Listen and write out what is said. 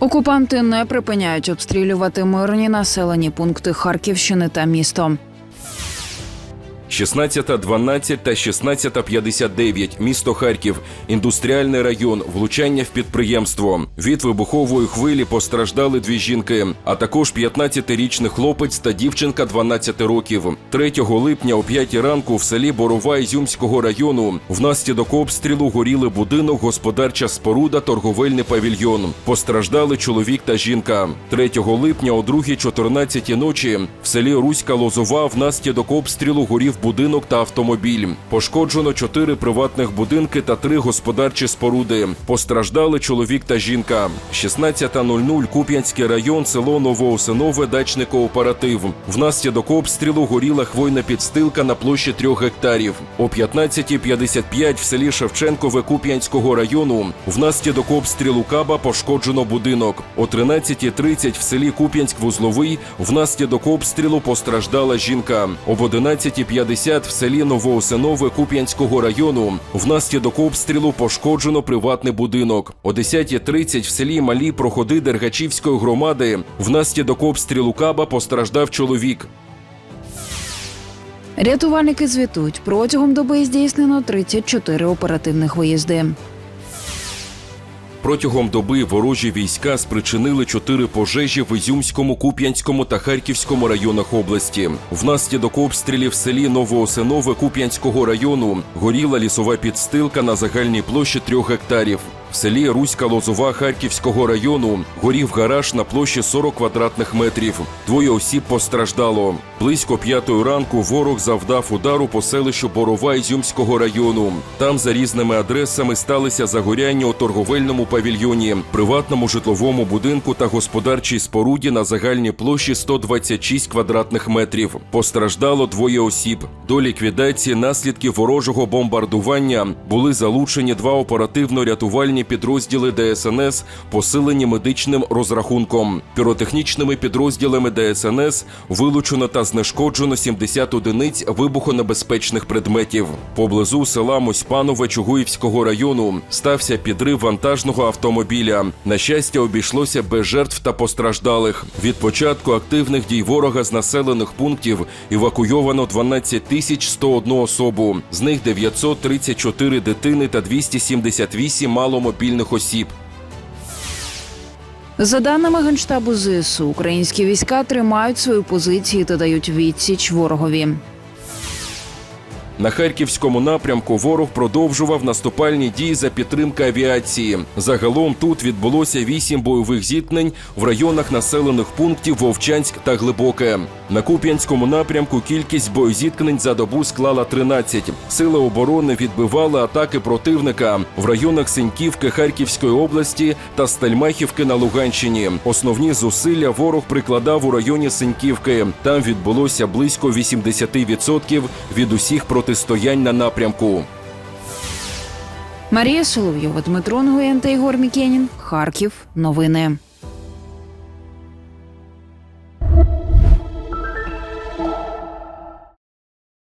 Окупанти не припиняють обстрілювати мирні населені пункти Харківщини та місто. 16.12 та 16.59. Місто Харків. Індустріальний район. Влучання в підприємство. Від вибухової хвилі постраждали дві жінки, а також 15-річний хлопець та дівчинка 12 років. 3 липня о 5 ранку в селі Борова Ізюмського району внаслідок обстрілу горіли будинок, господарча споруда, торговельний павільйон. Постраждали чоловік та жінка. 3 липня о 2.14 ночі в селі Руська Лозова внаслідок обстрілу горів будинок та автомобіль. Пошкоджено чотири приватних будинки та три господарчі споруди. Постраждали чоловік та жінка. 16.00 Куп'янський район, село Новоосинове, дачний кооператив. Внаслідок обстрілу горіла хвойна підстилка на площі трьох гектарів. О 15.55 в селі Шевченкове Куп'янського району внаслідок обстрілу каба пошкоджено будинок. О 13.30 в селі Куп'янськ-Вузловий внаслідок обстрілу постраждала жінка. Об 11.50 в селі Новоосинове Куп'янського району внаслідок обстрілу пошкоджено приватний будинок. О 10.30 в селі Малі проходи Дергачівської громади внаслідок обстрілу каба постраждав чоловік. Рятувальники звітують, протягом доби здійснено 34 оперативних виїзди. Протягом доби ворожі війська спричинили чотири пожежі в Ізюмському, Куп'янському та Харківському районах області. Внаслідок обстрілів в селі Новоосинове Куп'янського району горіла лісова підстилка на загальній площі трьох гектарів. Селі Руська Лозова Харківського району горів гараж на площі 40 квадратних метрів. Двоє осіб постраждало. Близько п'ятої ранку ворог завдав удару по селищу Борова Ізюмського району. Там за різними адресами сталися загоряння у торговельному павільйоні, приватному житловому будинку та господарчій споруді на загальній площі 126 квадратних метрів. Постраждало двоє осіб. До ліквідації наслідків ворожого бомбардування були залучені два оперативно-рятувальні підрозділи ДСНС, посилені медичним розрахунком. Піротехнічними підрозділами ДСНС вилучено та знешкоджено 70 одиниць вибухонебезпечних предметів. Поблизу села Мосьпанове Чугуївського району стався підрив вантажного автомобіля. На щастя, обійшлося без жертв та постраждалих. Від початку активних дій ворога з населених пунктів евакуйовано 12 тисяч 101 особу. З них 934 дитини та 278 маломобільних осіб. За даними Генштабу ЗСУ, українські війська тримають свої позиції та дають відсіч ворогові. На харківському напрямку ворог продовжував наступальні дії за підтримки авіації. Загалом тут відбулося вісім бойових зіткнень в районах населених пунктів Вовчанськ та Глибоке. На Куп'янському напрямку кількість боєзіткнень за добу склала 13. Сили оборони відбивали атаки противника в районах Синьківки Харківської області та Стельмахівки на Луганщині. Основні зусилля ворог прикладав у районі Синьківки. Там відбулося близько 80% від усіх протистоянь на напрямку. Марія Соловйова, Дмитро Нгуєн та Ігор Мікенін. Харків. Новини.